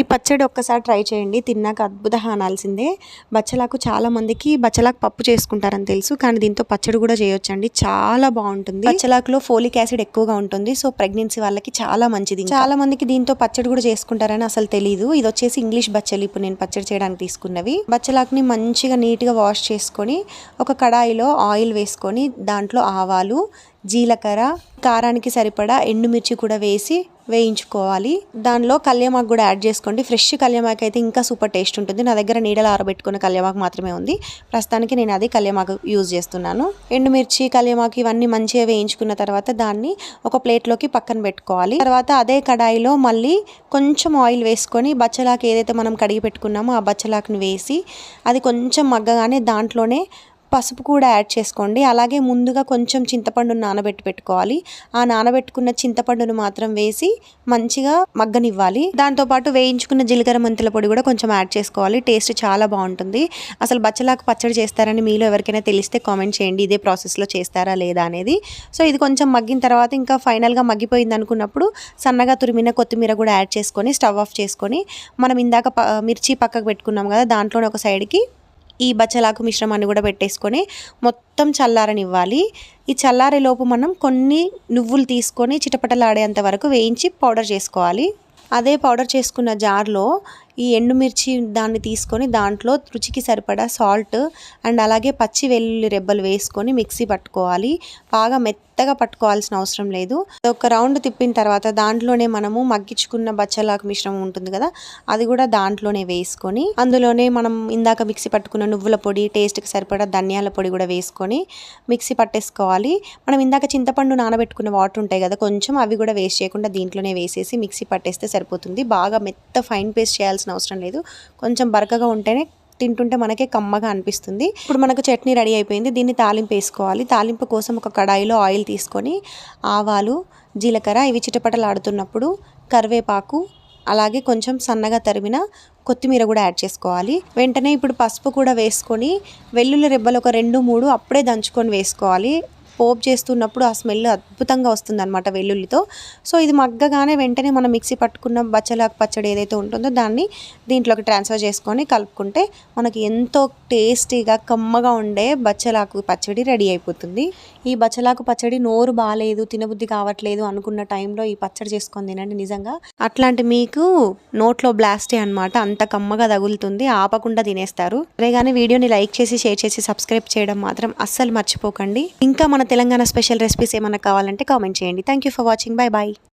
ఈ పచ్చడి ఒక్కసారి ట్రై చేయండి. తిన్నాక అద్భుత అనాల్సిందే. బచ్చలాకు చాలా మందికి బచ్చలాకు పప్పు చేసుకుంటారని తెలుసు కానీ దీంతో పచ్చడి కూడా చేయొచ్చండి. చాలా బాగుంటుంది. బచ్చలాకులో ఫోలిక్ యాసిడ్ ఎక్కువగా ఉంటుంది సో ప్రెగ్నెన్సీ వాళ్ళకి చాలా మంచిది చాలా మందికి దీంతో పచ్చడి కూడా చేసుకుంటారని అసలు తెలియదు ఇది వచ్చేసి ఇంగ్లీష్ బచ్చలు. ఇప్పుడు నేను పచ్చడి చేయడానికి తీసుకున్నవి. బచ్చలాకుని మంచిగా నీట్గా వాష్ చేసుకొని ఒక కడాయిలో ఆయిల్ వేసుకొని దాంట్లో ఆవాలు జీలకర్ర కారానికి సరిపడా ఎండుమిర్చి కూడా వేసి వేయించుకోవాలి. దానిలో కళ్యామాకు కూడా యాడ్ చేసుకోండి. ఫ్రెష్ కళ్యామాకు అయితే ఇంకా సూపర్ టేస్ట్ ఉంటుంది. నా దగ్గర నీడలు ఆరబెట్టుకున్న కళ్యామాకు మాత్రమే ఉంది. ప్రస్తుతానికి నేను అది కళ్యామాకు యూజ్ చేస్తున్నాను. ఎండుమిర్చి కళ్యామాకు ఇవన్నీ మంచిగా వేయించుకున్న తర్వాత దాన్ని ఒక ప్లేట్లోకి పక్కన పెట్టుకోవాలి. తర్వాత అదే కడాయిలో మళ్ళీ కొంచెం ఆయిల్ వేసుకొని బచ్చలాకు ఏదైతే మనం కడిగి పెట్టుకున్నామో ఆ బచ్చలాకుని వేసి అది కొంచెం మగ్గగానే దాంట్లోనే పసుపు కూడా యాడ్ చేసుకోండి. అలాగే ముందుగా కొంచెం చింతపండును నానబెట్టి పెట్టుకోవాలి. ఆ నానబెట్టుకున్న చింతపండును మాత్రం వేసి మంచిగా మగ్గనివ్వాలి. దాంతోపాటు వేయించుకున్న జీలకర్ర మెంతుల పొడి కూడా కొంచెం యాడ్ చేసుకోవాలి. టేస్ట్ చాలా బాగుంటుంది. అసలు బచ్చలాకు పచ్చడి చేస్తారని మీలో ఎవరికైనా తెలిస్తే కామెంట్ చేయండి. ఇదే ప్రాసెస్లో చేస్తారా లేదా అనేది. సో ఇది కొంచెం మగ్గిన తర్వాత ఇంకా ఫైనల్గా మగ్గిపోయింది అనుకున్నప్పుడు సన్నగా తురిమిన కొత్తిమీర కూడా యాడ్ చేసుకొని స్టవ్ ఆఫ్ చేసుకొని మనం ఇందాక మిర్చి పక్కకు పెట్టుకున్నాం కదా దాంట్లోనే ఒక సైడ్కి ఈ బచ్చలాకు మిశ్రమాన్ని కూడా పెట్టేసుకొని మొత్తం చల్లారనివ్వాలి. ఈ చల్లారేలోపు మనం కొన్ని నువ్వులు తీసుకొని చిటపటలాడేంత వరకు వేయించి పౌడర్ చేసుకోవాలి. అదే పౌడర్ చేసుకున్న జార్లో ఈ ఎండుమిర్చి దాన్ని తీసుకొని దాంట్లో రుచికి సరిపడా సాల్ట్ అండ్ అలాగే పచ్చి వెల్లుల్లి రెబ్బలు వేసుకొని మిక్సీ పట్టుకోవాలి. బాగా మెత్తగా పట్టుకోవాల్సిన అవసరం లేదు. ఒక రౌండ్ తిప్పిన తర్వాత దాంట్లోనే మనము మగ్గించుకున్న బచ్చలాకు మిశ్రమం ఉంటుంది కదా అది కూడా దాంట్లోనే వేసుకొని అందులోనే మనం ఇందాక మిక్సీ పట్టుకున్న నువ్వుల పొడి టేస్ట్కి సరిపడా ధనియాల పొడి కూడా వేసుకొని మిక్సీ పట్టేసుకోవాలి. మనం ఇందాక చింతపండు నానబెట్టుకున్న వాటర్ ఉంటాయి కదా కొంచెం అవి కూడా వేస్ట్ చేయకుండా దీంట్లోనే వేసేసి మిక్సీ పట్టేస్తే సరిపోతుంది. బాగా మెత్త ఫైన్ పేస్ట్ చేయాల్సిన అవసరం లేదు. కొంచెం బరకగా ఉంటేనే తింటుంటే మనకే కమ్మగా అనిపిస్తుంది. ఇప్పుడు మనకు చట్నీ రెడీ అయిపోయింది. దీన్ని తాలింపు వేసుకోవాలి. తాలింపు కోసం ఒక కడాయిలో ఆయిల్ తీసుకొని ఆవాలు జీలకర్ర ఇవి చిటపటలాడుతున్నప్పుడు కరివేపాకు అలాగే కొంచెం సన్నగా తరిమిన కొత్తిమీర కూడా యాడ్ చేసుకోవాలి. వెంటనే ఇప్పుడు పసుపు కూడా వేసుకొని వెల్లుల్లి రెబ్బలు ఒక రెండు మూడు అప్పుడే దంచుకొని వేసుకోవాలి. పోపు చేస్తున్నప్పుడు ఆ స్మెల్ అద్భుతంగా వస్తుంది అనమాట వెల్లుల్లితో. సో ఇది మగ్గగానే వెంటనే మనం మిక్సీ పట్టుకున్న బచ్చలాకు పచ్చడి ఏదైతే ఉంటుందో దాన్ని దీంట్లోకి ట్రాన్స్ఫర్ చేసుకొని కలుపుకుంటే మనకి ఎంతో టేస్టీగా కమ్మగా ఉండే బచ్చలాకు పచ్చడి రెడీ అయిపోతుంది. ఈ బచ్చలాకు పచ్చడి నోరు బాగాలేదు తినబుద్ధి కావట్లేదు అనుకున్న టైంలో ఈ పచ్చడి చేసుకొని తినండి నిజంగా. అట్లాంటి మీకు నోట్లో బ్లాస్టే అనమాట అంత కమ్మగా తగులుతుంది ఆపకుండా తినేస్తారు. అదే కానీ వీడియోని లైక్ చేసి షేర్ చేసి సబ్స్క్రైబ్ చేయడం మాత్రం అస్సలు మర్చిపోకండి. ఇంకా మన తెలంగాణ స్పెషల్ రెసిపీస్ ఏమైనా కావాలంటే కామెంట్ చేయండి. Thank you for watching bye bye